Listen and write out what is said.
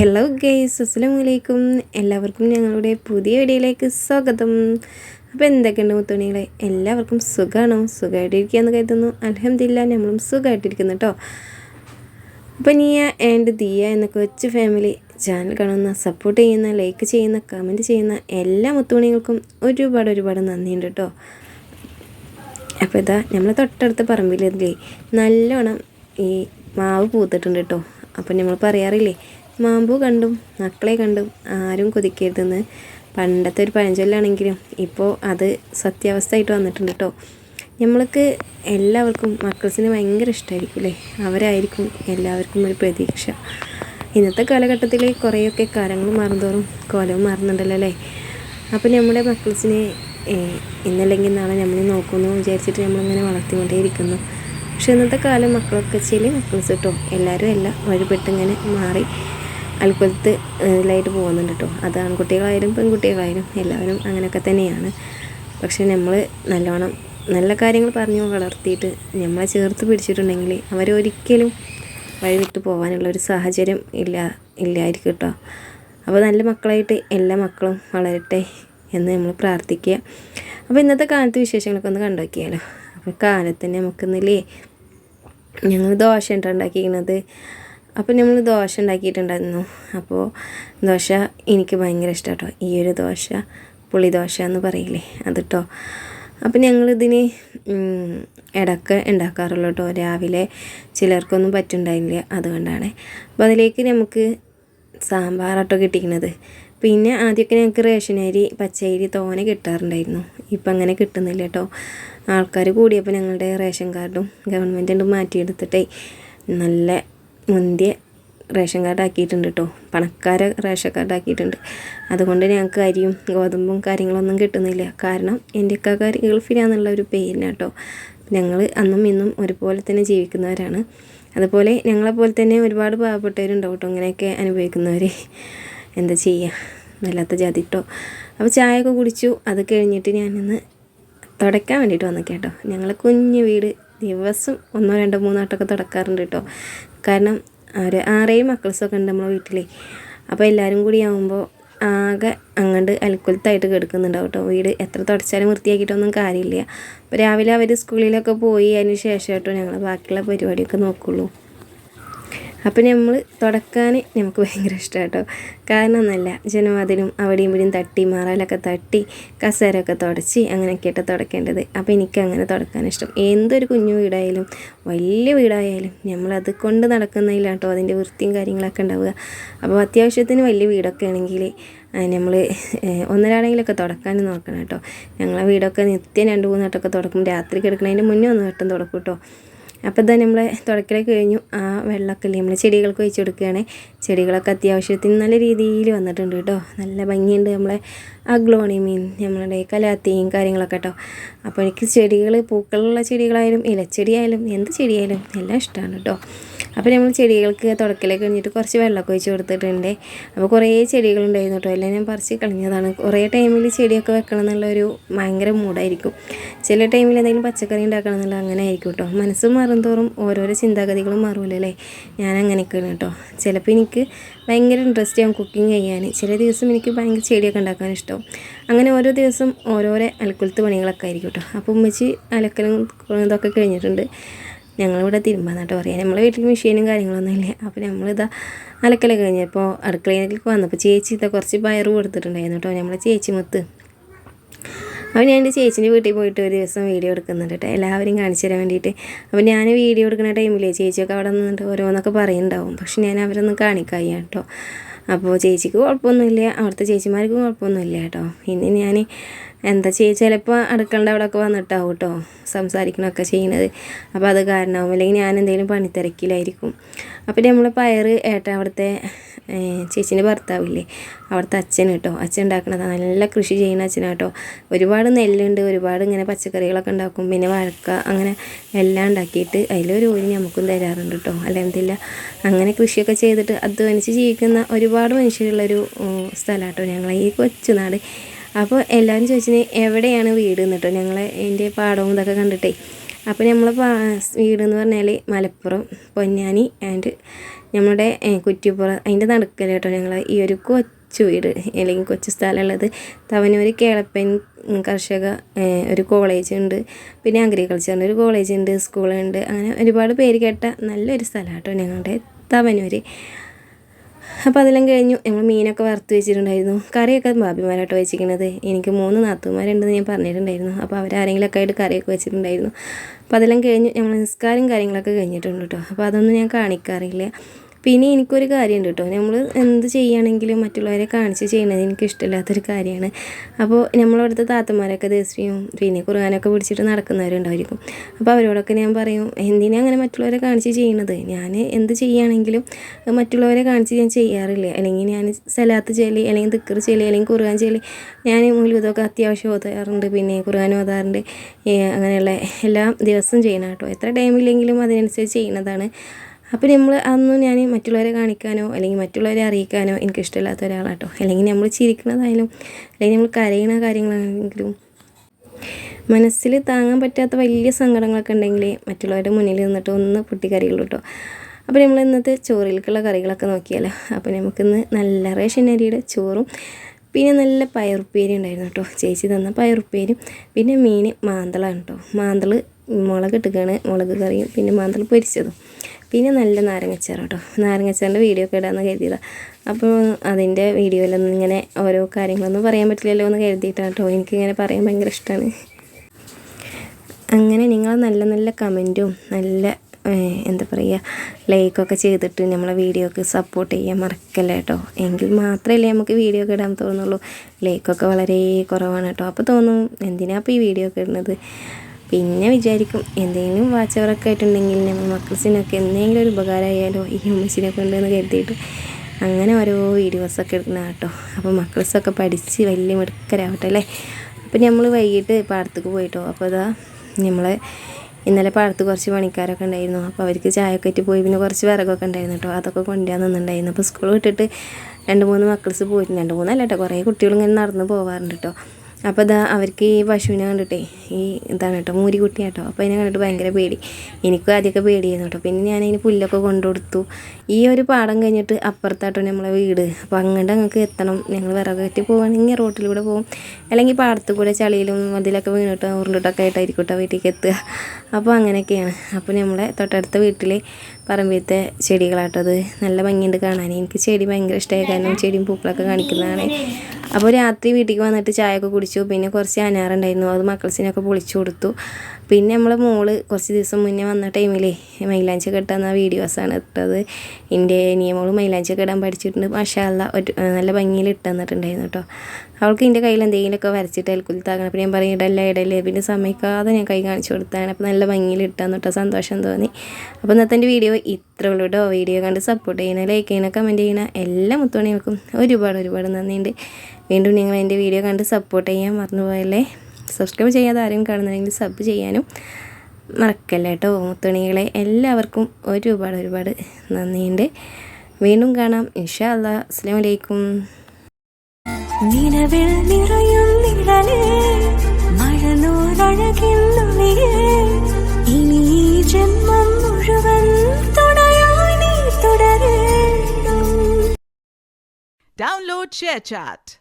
Hello guys അസ്സലാമു വലൈക്കും എല്ലാവർക്കും ഞങ്ങളുടെ പുതിയ വീഡിയോയിലേക്ക് സ്വാഗതം. അപ്പോൾ എന്തൊക്കെയുണ്ട് മുത്തുണികളെ എല്ലാവർക്കും സുഖമാണോ സുഖമായിട്ടിരിക്കുകയെന്ന് കരുതുന്നു. അലഹമില്ല നമ്മളും സുഖമായിട്ടിരിക്കുന്നു കേട്ടോ അപ്പോൾ നിയ ആൻഡ് ദിയ എന്ന കൊച്ചു ഫാമിലി ചാനൽ കാണുന്ന സപ്പോർട്ട് ചെയ്യുന്ന ലൈക്ക് ചെയ്യുന്ന കമന്റ് ചെയ്യുന്ന എല്ലാ മുത്തുമണികൾക്കും ഒരുപാട് ഒരുപാട് നന്ദിയുണ്ട് കേട്ടോ അപ്പോൾ ഇതാ നമ്മൾ തൊട്ടടുത്ത പറമ്പിലേ നല്ലോണം ഈ മാവ് പൂത്തിട്ടുണ്ട് കേട്ടോ അപ്പോൾ നമ്മൾ പറയാറില്ലേ മാമ്പൂ കണ്ടും മക്കളെ കണ്ടും ആരും കൊതിക്കരുതെന്ന് പണ്ടത്തെ ഒരു പഴഞ്ചൊല്ലാണെങ്കിലും ഇപ്പോൾ അത് സത്യാവസ്ഥയായിട്ട് വന്നിട്ടുണ്ട് കേട്ടോ നമ്മൾക്ക് എല്ലാവർക്കും മക്കൾസിന് ഭയങ്കര ഇഷ്ടമായിരിക്കും അല്ലേ അവരായിരിക്കും എല്ലാവർക്കും ഒരു പ്രതീക്ഷ. ഇന്നത്തെ കാലഘട്ടത്തിൽ കുറേയൊക്കെ കാലങ്ങൾ മാറുന്തോറും കോലവും മാറുന്നുണ്ടല്ലോ അല്ലേ അപ്പോൾ നമ്മുടെ മക്കൾസിനെ ഇന്നല്ലെങ്കിൽ നാളെ നമ്മൾ നോക്കുന്നു വിചാരിച്ചിട്ട് നമ്മളിങ്ങനെ വളർത്തിക്കൊണ്ടേയിരിക്കുന്നു. പക്ഷേ ഇന്നത്തെ കാലം മക്കളൊക്കെ ചില മക്കൾസ് കേട്ടോ എല്ലാവരും അല്ല വഴിപെട്ടിങ്ങനെ മാറി അൽക്കൊലത്ത് ഇതിലായിട്ട് പോകുന്നുണ്ട് കേട്ടോ അത് ആൺകുട്ടികളായാലും പെൺകുട്ടികളായാലും എല്ലാവരും അങ്ങനെയൊക്കെ തന്നെയാണ്. പക്ഷേ നമ്മൾ നല്ലോണം നല്ല കാര്യങ്ങൾ പറഞ്ഞു വളർത്തിയിട്ട് നമ്മളെ ചേർത്ത് പിടിച്ചിട്ടുണ്ടെങ്കിൽ അവരൊരിക്കലും വഴിവിട്ട് പോകാനുള്ള ഒരു സാഹചര്യം ഇല്ല ഇല്ലായിരിക്കും കേട്ടോ അപ്പോൾ നല്ല മക്കളായിട്ട് എല്ലാ മക്കളും വളരട്ടെ എന്ന് നമ്മൾ പ്രാർത്ഥിക്കുക. അപ്പോൾ ഇന്നത്തെ കാലത്ത് വിശേഷങ്ങളൊക്കെ ഒന്ന് കണ്ടുനോക്കിയാലോ അപ്പോൾ കാലത്തിന് നമുക്കിന്നില്ലേ ഞങ്ങൾ ദോശ ഉണ്ടാക്കിയിരിക്കുന്നത് അപ്പോൾ നമ്മൾ ദോശ ഉണ്ടാക്കിയിട്ടുണ്ടായിരുന്നു. അപ്പോൾ ദോശ എനിക്ക് ഭയങ്കര ഇഷ്ടം കേട്ടോ ഈ ഒരു ദോശ പുളി ദോശ എന്ന് പറയില്ലേ അത് കേട്ടോ അപ്പോൾ ഞങ്ങളിതിന് ഇടയ്ക്ക് ഉണ്ടാക്കാറുള്ളൂ കേട്ടോ രാവിലെ ചിലർക്കൊന്നും പറ്റുണ്ടായില്ല അതുകൊണ്ടാണ്. അപ്പോൾ അതിലേക്ക് നമുക്ക് സാമ്പാറാട്ടോ കിട്ടിക്കുന്നത്. പിന്നെ ആദ്യമൊക്കെ ഞങ്ങൾക്ക് റേഷൻ അരി പച്ചരി തോനെ കിട്ടാറുണ്ടായിരുന്നു. ഇപ്പം അങ്ങനെ കിട്ടുന്നില്ല കേട്ടോ ആൾക്കാർ കൂടിയപ്പോൾ ഞങ്ങളുടെ റേഷൻ കാർഡും ഗവൺമെന്റും മാറ്റിയെടുത്തിട്ടേ നല്ല മുന്തിയ റേഷൻ കാർഡ് ആക്കിയിട്ടുണ്ട് കേട്ടോ പണക്കാരെ റേഷൻ കാർഡ് ആക്കിയിട്ടുണ്ട്. അതുകൊണ്ട് ഞങ്ങൾക്ക് അരിയും ഗോതമ്പും കാര്യങ്ങളൊന്നും കിട്ടുന്നില്ല. കാരണം എന്റെ അക്കാക്കാർ ഗൾഫിലാന്നുള്ള ഒരു പേരിനാണ് കേട്ടോ ഞങ്ങൾ അന്നും ഇന്നും ഒരുപോലെ തന്നെ ജീവിക്കുന്നവരാണ്. അതുപോലെ ഞങ്ങളെപ്പോലെ തന്നെ ഒരുപാട് പാവപ്പെട്ടവരുണ്ടാവും കേട്ടോ. ഇങ്ങനെയൊക്കെ അനുഭവിക്കുന്നവർ എന്താ ചെയ്യുക വല്ലാത്ത ജാതി കേട്ടോ അപ്പോൾ ചായയൊക്കെ കുടിച്ചു. അത് കഴിഞ്ഞിട്ട് ഞാനിന്ന് തുടയ്ക്കാൻ വേണ്ടിയിട്ട് വന്നു കേട്ടോ ഞങ്ങളെ കുഞ്ഞു വീട് ദിവസം ഒന്നോ രണ്ടോ മൂന്നോ വട്ടമൊക്കെ തുടക്കാറുണ്ട് കേട്ടോ. കാരണം ഒരു ആറേഴ് മക്കൾസൊക്കെ ഉണ്ട് നമ്മളെ വീട്ടിൽ അപ്പോൾ എല്ലാവരും കൂടി ആകുമ്പോൾ ആകെ അങ്ങോട്ട് അൽക്കുലത്തായിട്ട് കിടക്കുന്നുണ്ടാവും കേട്ടോ. വീട് എത്ര തുടച്ചാലും വൃത്തിയാക്കിയിട്ടൊന്നും കാര്യമില്ല. അപ്പോൾ രാവിലെ അവർ സ്കൂളിലൊക്കെ പോയി അതിന് ശേഷം കേട്ടോ ഞങ്ങൾ ബാക്കിയുള്ള പരിപാടിയൊക്കെ നോക്കുള്ളൂ. അപ്പം നമ്മൾ തുടക്കാൻ നമുക്ക് ഭയങ്കര ഇഷ്ടമാണ് കേട്ടോ കാരണം ഒന്നല്ല ജനവാതിലും അവിടെയും ഇവിടെയും തട്ടി മാറാലൊക്കെ തട്ടി കസേരയൊക്കെ തുടച്ച് അങ്ങനെയൊക്കെയായിട്ട് തുടക്കേണ്ടത്. അപ്പോൾ എനിക്ക് അങ്ങനെ തുടക്കാൻ ഇഷ്ടം. എന്തൊരു കുഞ്ഞു വീടായാലും വലിയ വീടായാലും നമ്മളത് കൊണ്ട് നടക്കുന്നതില്ല കേട്ടോ അതിന്റെ വൃത്തിയും കാര്യങ്ങളൊക്കെ ഉണ്ടാവുക. അപ്പോൾ അത്യാവശ്യത്തിന് വലിയ വീടൊക്കെ ആണെങ്കിൽ നമ്മൾ ഒന്നരാണെങ്കിലൊക്കെ തുടക്കാൻ നോക്കണം കേട്ടോ. ഞങ്ങളെ വീടൊക്കെ നിത്യം രണ്ട് മൂന്ന് വട്ടമൊക്കെ തുടക്കും രാത്രി കിടക്കണതിന്റെ മുന്നേ ഒന്ന് വട്ടം തുടക്കും കേട്ടോ അപ്പോൾ തന്നെ നമ്മൾ തുടക്കലൊക്കെ കഴിഞ്ഞു. ആ വെള്ളമൊക്കെ ഇല്ലേ നമ്മൾ ചെടികൾക്ക് ഒഴിച്ച് കൊടുക്കുകയാണ്. ചെടികളൊക്കെ അത്യാവശ്യത്തിന് നല്ല രീതിയിൽ വന്നിട്ടുണ്ട് കേട്ടോ. നല്ല ഭംഗിയുണ്ട് നമ്മളെ അഗ്ലോണിമീൻ നമ്മളുടെ കലാത്തിയും കാര്യങ്ങളൊക്കെ കേട്ടോ. അപ്പോൾ എനിക്ക് ചെടികൾ പൂക്കളുള്ള ചെടികളായാലും ഇലച്ചെടിയായാലും എന്ത് ചെടിയായാലും എല്ലാം ഇഷ്ടമാണ് കേട്ടോ. അപ്പോൾ നമ്മൾ ചെടികൾക്ക് തുടക്കിലേക്ക് കഴിഞ്ഞിട്ട് കുറച്ച് വെള്ളമൊക്കെ ഒഴിച്ച് കൊടുത്തിട്ടുണ്ട്. അപ്പോൾ കുറേ ചെടികളുണ്ടായിരുന്നു കേട്ടോ. എല്ലാം ഞാൻ പറിച്ച് കളഞ്ഞതാണ്. കുറേ ടൈമിൽ ചെടിയൊക്കെ വെക്കണം എന്നുള്ളൊരു ഭയങ്കര മൂടായിരിക്കും ചില ടൈമിൽ എന്തെങ്കിലും പച്ചക്കറി ഉണ്ടാക്കണം എന്നുള്ള അങ്ങനെ ആയിരിക്കും കേട്ടോ. മനസ്സ് മാറും തോറും ഓരോരോ ചിന്താഗതികളും മാറുമല്ലോ ഞാൻ അങ്ങനെയൊക്കെയാണ് കേട്ടോ. ചിലപ്പോൾ എനിക്ക് ഭയങ്കര ഇൻട്രസ്റ്റ് ആവും കുക്കിംഗ് ചെയ്യാൻ ചില ദിവസം എനിക്ക് ഭയങ്കര ചെടിയൊക്കെ ഉണ്ടാക്കാൻ ഇഷ്ടവും. അങ്ങനെ ഓരോ ദിവസം ഓരോരോ അലക്കുലത്ത് പണികളൊക്കെ ആയിരിക്കും കേട്ടോ. അപ്പോൾ ഉമ്മച്ചി അലക്കലും ഇതൊക്കെ കഴിഞ്ഞിട്ടുണ്ട്. ഞങ്ങളിവിടെ തിരുമ്പാന്നാട്ടോ പറയാം. നമ്മളെ വീട്ടിൽ മെഷീനും കാര്യങ്ങളൊന്നും ഇല്ല. അപ്പോൾ നമ്മളിതാ അലക്കലൊക്കെ കഴിഞ്ഞപ്പോൾ അടുക്കളയിലേക്ക് വന്നപ്പോൾ ചേച്ചി ഇതാ കുറച്ച് പയറ് കൊടുത്തിട്ടുണ്ടായിരുന്നു കേട്ടോ നമ്മളെ ചേച്ചി മുത്ത്. അപ്പോൾ ഞാൻ എന്റെ ചേച്ചീന്റെ വീട്ടിൽ പോയിട്ട് ഒരു ദിവസം വീഡിയോ എടുക്കുന്നുണ്ട് കേട്ടോ. എല്ലാവരും കാണിച്ചു തരാൻ വേണ്ടിയിട്ട്. അപ്പോൾ ഞാൻ വീഡിയോ എടുക്കുന്ന ടൈമിലേ ചേച്ചിയൊക്കെ അവിടെ നിന്നിട്ട് ഓരോന്നൊക്കെ പറയുന്നുണ്ടാവും. പക്ഷെ ഞാൻ അവരൊന്നും കാണിക്കായി കേട്ടോ. അപ്പോൾ ചേച്ചിക്ക് കുഴപ്പമൊന്നുമില്ല. അവിടുത്തെ ചേച്ചിമാർക്കും കുഴപ്പമൊന്നുമില്ല കേട്ടോ. ഇനി ഞാൻ എന്താ ചെയ്യുക ചിലപ്പോൾ അടുക്കളന്റെ അവിടെയൊക്കെ വന്നിട്ടാവും കേട്ടോ സംസാരിക്കണമൊക്കെ ചെയ്യുന്നത് അപ്പോൾ അത് കാരണമാവും അല്ലെങ്കിൽ ഞാൻ എന്തെങ്കിലും പണിത്തിരക്കിലായിരിക്കും. അപ്പോൾ നമ്മൾ പയർ ഏട്ട അവിടുത്തെ ചേച്ചീന്റെ ഭർത്താവില്ലേ? അവിടുത്തെ അച്ഛൻ കേട്ടോ അച്ഛൻ ഉണ്ടാക്കണത്. നല്ല കൃഷി ചെയ്യുന്ന അച്ഛനാണ് കേട്ടോ ഒരുപാട് നെല്ലുണ്ട്. ഒരുപാട് ഇങ്ങനെ പച്ചക്കറികളൊക്കെ ഉണ്ടാക്കും. പിന്നെ വഴക്ക അങ്ങനെ എല്ലാം ഉണ്ടാക്കിയിട്ട് അതിലൊരു ഓരി നമുക്കും തരാറുണ്ട് കേട്ടോ അല്ലെന്തില്ല അങ്ങനെ കൃഷിയൊക്കെ ചെയ്തിട്ട് അധ്വാനിച്ച് ജീവിക്കുന്ന ഒരുപാട് മനുഷ്യരുള്ളൊരു സ്ഥലമാണ് കേട്ടോ ഞങ്ങളെ. ഈ കൊച്ചുനാട് അപ്പോൾ എല്ലാവരും ചോദിച്ചത് എവിടെയാണ് വീട് എന്നിട്ടോ ഞങ്ങൾ എന്റെ പാടവും ഇതൊക്കെ കണ്ടിട്ടേ. അപ്പോൾ നമ്മൾ വീട് എന്ന് പറഞ്ഞാൽ മലപ്പുറം പൊന്നാനി ആൻഡ് നമ്മുടെ കുറ്റിപ്പുറം അതിന്റെ നടുക്കൽ കേട്ടോ ഞങ്ങൾ ഈ ഒരു കൊച്ചു വീട് അല്ലെങ്കിൽ കൊച്ചു സ്ഥലമുള്ളത് തവനൂർ കേളപ്പൻ കർഷക ഒരു കോളേജ് ഉണ്ട്. പിന്നെ അഗ്രികൾച്ചറിന്റെ ഒരു കോളേജ് ഉണ്ട് സ്കൂളുണ്ട് അങ്ങനെ ഒരുപാട് പേര് കേട്ട നല്ലൊരു സ്ഥലം കേട്ടോ ഞങ്ങളുടെ തവനൂർ അപ്പോൾ അതെല്ലാം കഴിഞ്ഞു. നമ്മൾ മീനൊക്കെ വറുത്ത് വെച്ചിട്ടുണ്ടായിരുന്നു. കറിയൊക്കെ ബാബിമാരായിട്ട് വെച്ചിരിക്കുന്നത് എനിക്ക് മൂന്ന് നാത്തുമാരുണ്ടെന്ന് ഞാൻ പറഞ്ഞിട്ടുണ്ടായിരുന്നു. അപ്പോൾ അവരാരെങ്കിലുമൊക്കെ ആയിട്ട് കറിയൊക്കെ വെച്ചിട്ടുണ്ടായിരുന്നു. അപ്പോൾ അതെല്ലാം കഴിഞ്ഞു. നമ്മൾ നിസ്കാരം കാര്യങ്ങളൊക്കെ കഴിഞ്ഞിട്ടുണ്ട് കേട്ടോ അപ്പോൾ അതൊന്നും ഞാൻ കാണിക്കാറില്ല. പിന്നെ എനിക്കൊരു കാര്യമുണ്ട് കേട്ടോ. നമ്മൾ എന്ത് ചെയ്യുകയാണെങ്കിലും മറ്റുള്ളവരെ കാണിച്ച് ചെയ്യുന്നത് എനിക്ക് ഇഷ്ടമില്ലാത്തൊരു കാര്യമാണ്. അപ്പോൾ നമ്മളവിടുത്തെ താത്തമാരൊക്കെ ദേശീയവും പിന്നെ കുറുകാനൊക്കെ പിടിച്ചിട്ട് നടക്കുന്നവരുണ്ടായിരിക്കും. അപ്പോൾ അവരോടൊക്കെ ഞാൻ പറയും എന്തിനാ അങ്ങനെ മറ്റുള്ളവരെ കാണിച്ച് ചെയ്യുന്നത് ഞാൻ എന്ത് ചെയ്യുകയാണെങ്കിലും മറ്റുള്ളവരെ കാണിച്ച് ഞാൻ ചെയ്യാറില്ല. അല്ലെങ്കിൽ ഞാൻ സലാത്ത് ചെല്ലി അല്ലെങ്കിൽ ദിക്കർ ചെല്ലി അല്ലെങ്കിൽ കുറുകാൻ ചെല്ലി ഞാൻ മൂല്യതൊക്കെ അത്യാവശ്യം ഓതാറുണ്ട്. പിന്നെ കുറുകാൻ ഓതാറുണ്ട്. അങ്ങനെയുള്ള എല്ലാ ദിവസവും ചെയ്യണം കേട്ടോ. എത്ര ടൈമില്ലെങ്കിലും അതിനനുസരിച്ച് ചെയ്യുന്നതാണ്. അപ്പോൾ നമ്മൾ അതൊന്നും ഞാൻ മറ്റുള്ളവരെ കാണിക്കാനോ അല്ലെങ്കിൽ മറ്റുള്ളവരെ അറിയിക്കാനോ എനിക്ക് ഇഷ്ടമില്ലാത്ത ഒരാളാട്ടോ. അല്ലെങ്കിൽ നമ്മൾ ചിരിക്കുന്നതായാലും അല്ലെങ്കിൽ നമ്മൾ കരയണ കാര്യങ്ങളാണെങ്കിലും മനസ്സിൽ താങ്ങാൻ പറ്റാത്ത വലിയ സങ്കടങ്ങളൊക്കെ ഉണ്ടെങ്കിൽ മറ്റുള്ളവരുടെ മുന്നിൽ നിന്നിട്ട് ഒന്ന് പൊട്ടിക്കറിയുള്ളൂ കേട്ടോ അപ്പോൾ നമ്മൾ ഇന്നത്തെ ചോറിലേക്കുള്ള കറികളൊക്കെ നോക്കിയാലോ? അപ്പോൾ നമുക്കിന്ന് നല്ല റേഷൻ അരിയുടെ ചോറും പിന്നെ നല്ല പയറുപ്പേരി ഉണ്ടായിരുന്നു കേട്ടോ ചേച്ചി തന്ന പയറുപ്പേരും പിന്നെ മീൻ മാന്തളാണ് കേട്ടോ മാന്തൾ മുളക് ഇട്ടുകയാണ് മുളക് കറിയും പിന്നെ മാന്തൾ പൊരിച്ചതും. പിന്നെ നല്ല നാരങ്ങച്ചാറ് കേട്ടോ. നാരങ്ങച്ചാറിന്റെ വീഡിയോ ഒക്കെ ഇടാമെന്ന് കരുതിയതാണ് അപ്പോൾ അതിന്റെ വീഡിയോയിലൊന്നും ഇങ്ങനെ ഓരോ കാര്യങ്ങളൊന്നും പറയാൻ പറ്റില്ലല്ലോ എന്ന് കരുതിയിട്ടാണ് കേട്ടോ. എനിക്കിങ്ങനെ പറയാൻ ഭയങ്കര ഇഷ്ടമാണ് അങ്ങനെ നിങ്ങൾ നല്ല നല്ല കമന്റും നല്ല എന്താ പറയുക ലൈക്കൊക്കെ ചെയ്തിട്ട് നമ്മളെ വീഡിയോക്ക് സപ്പോർട്ട് ചെയ്യാൻ മറക്കല്ലേ കേട്ടോ. എങ്കിൽ മാത്രമല്ലേ നമുക്ക് വീഡിയോ ഒക്കെ ഇടാൻ തോന്നുള്ളൂ. ലൈക്കൊക്കെ വളരെ കുറവാണ് കേട്ടോ. അപ്പോൾ തോന്നും എന്തിനാ അപ്പോൾ ഈ വീഡിയോ ഒക്കെ ഇടുന്നത്? പിന്നെ വിചാരിക്കും എന്തെങ്കിലും വാച്ചവറൊക്കെ ആയിട്ടുണ്ടെങ്കിൽ നമ്മൾ മക്കൾസിനൊക്കെ എന്തെങ്കിലും ഒരു ഉപകാരമായാലോ ഈ ഉമ്മച്ചിനൊക്കെ കൊണ്ടെന്ന് കരുതിയിട്ട് അങ്ങനെ ഓരോ വീഡിയോസൊക്കെ എടുക്കുന്ന കേട്ടോ. അപ്പോൾ മക്കൾസൊക്കെ പഠിച്ച് വലിയ മിടുക്കരാവട്ടെ അല്ലേ? അപ്പോൾ നമ്മൾ വൈകിട്ട് പാടത്തേക്ക് പോയിട്ടോ. അപ്പോൾ ഇതാ നമ്മളെ ഇന്നലെ പാടത്ത് കുറച്ച് പണിക്കാരൊക്കെ ഉണ്ടായിരുന്നു. അപ്പോൾ അവർക്ക് ചായയൊക്കെ ഇട്ട് പോയി. പിന്നെ കുറച്ച് വിറകൊക്കെ ഉണ്ടായിരുന്നു കേട്ടോ. അതൊക്കെ കൊണ്ടുവരാൻ നിന്നുണ്ടായിരുന്നു അപ്പോൾ സ്കൂൾ വിട്ടിട്ട് രണ്ട് മൂന്ന് മക്കൾസ് പോയിട്ടുണ്ട് രണ്ട് മൂന്നല്ല കേട്ടോ. കുറേ കുട്ടികൾ ഇങ്ങനെ നടന്ന് പോകാറുണ്ട് കേട്ടോ. അപ്പോൾ ഇതാ അവർക്ക് ഈ പശുവിനെ കണ്ടിട്ടേ ഈ ഇതാണ് കേട്ടോ മൂരി കുട്ടി. കേട്ടോ അപ്പോൾ അതിനെ കണ്ടിട്ട് ഭയങ്കര പേടി. എനിക്കും ആദ്യമൊക്കെ പേടിയായിരുന്നു കേട്ടോ. പിന്നെ ഞാൻ പുല്ലൊക്കെ കൊണ്ടുകൊടുത്തു. ഈ ഒരു പാടം കഴിഞ്ഞിട്ട് അപ്പുറത്താട്ടോ നമ്മളെ വീട്. അപ്പോൾ അങ്ങോട്ട് അങ്ങക്ക് എത്തണം. ഞങ്ങൾ വിറക് കയറ്റി പോവുകയാണെങ്കിൽ റോട്ടിലൂടെ പോകും. അല്ലെങ്കിൽ പാടത്ത് കൂടെ ചളിയിലും അതിലൊക്കെ വീണിട്ടോ ഉരുണ്ടിട്ടൊക്കെ ആയിട്ടായിരിക്കും കേട്ടോ വീട്ടിലേക്ക് എത്തുക. അപ്പോൾ അങ്ങനെയൊക്കെയാണ്. അപ്പോൾ നമ്മളെ തൊട്ടടുത്ത വീട്ടിൽ പറമ്പിലത്തെ ചെടികളാട്ടത് നല്ല ഭംഗിയുണ്ട് കാണാൻ. എനിക്ക് ചെടി ഭയങ്കര ഇഷ്ടമായി കാരണം ചെടിയും പൂക്കളൊക്കെ കാണിക്കുന്നതാണ്. അപ്പോൾ രാത്രി വീട്ടിലേക്ക് വന്നിട്ട് ചായയൊക്കെ കുടിച്ചു. പിന്നെ കുറച്ച് അനാറുണ്ടായിരുന്നു. അത് മക്കൾസിനൊക്കെ പൊളിച്ചു കൊടുത്തു. പിന്നെ നമ്മൾ മോൾ കുറച്ച് ദിവസം മുന്നേ വന്ന ടൈമിലേ മൈലാഞ്ചി കെട്ടുന്ന വീഡിയോസാണ് ഇട്ടത്. എന്റെ നിയമോൾ മൈലാഞ്ചി കെട്ടാൻ പഠിച്ചിട്ടുണ്ട്. മഷാല്ല ഒരു നല്ല ഭംഗിയിൽ ഇട്ടുതന്നിട്ടുണ്ടായിരുന്നു കേട്ടോ അവൾക്ക് എന്റെ കയ്യിൽ എന്തെങ്കിലുമൊക്കെ വരച്ചിട്ട് അൽക്കുലത്താകണം അപ്പോൾ ഞാൻ പറയും ഇടല്ല ഇടല്ലേ. പിന്നെ സമയക്കാതെ ഞാൻ കൈ കാണിച്ചു കൊടുത്താണ്. അപ്പോൾ നല്ല ഭംഗിയിൽ ഇട്ടാന്ന് കേട്ടോ സന്തോഷം തോന്നി. അപ്പോൾ ഇന്നത്തെ എന്റെ വീഡിയോ ഇത്ര ഉള്ളൂ കേട്ടോ വീഡിയോ കണ്ട് സപ്പോർട്ട് ചെയ്യണം ലൈക്ക് ചെയ്യണം കമന്റ് ചെയ്യണം എല്ലാ മുത്തുമണികൾക്കും ഒരുപാട് ഒരുപാട് നന്ദിയുണ്ട്. വീണ്ടും നിങ്ങൾ എന്റെ വീഡിയോ കണ്ട് സപ്പോർട്ട് ചെയ്യാൻ മറന്നുപോയല്ലേ? സബ്സ്ക്രൈബ് ചെയ്യാതെ ആരെങ്കിലും കാണുന്നുണ്ടെങ്കിൽ സബ് ചെയ്യാനും മറക്കല്ല കേട്ടോ. മുത്തുണികളെ എല്ലാവർക്കും ഒരുപാട് ഒരുപാട് നന്ദിയുണ്ട്. വീണ്ടും കാണാം. ഇൻഷാ അല്ലാ അസ്സാം വലൈക്കും നിലവിൽ നിറയും നിഴലേ മഴനൂറഴകിൻ നുണിയേ ഇനി ഈ ജന്മം മുഴുവൻ തുണയായി നീ ഡൗൺലോഡ് Download ShareChat.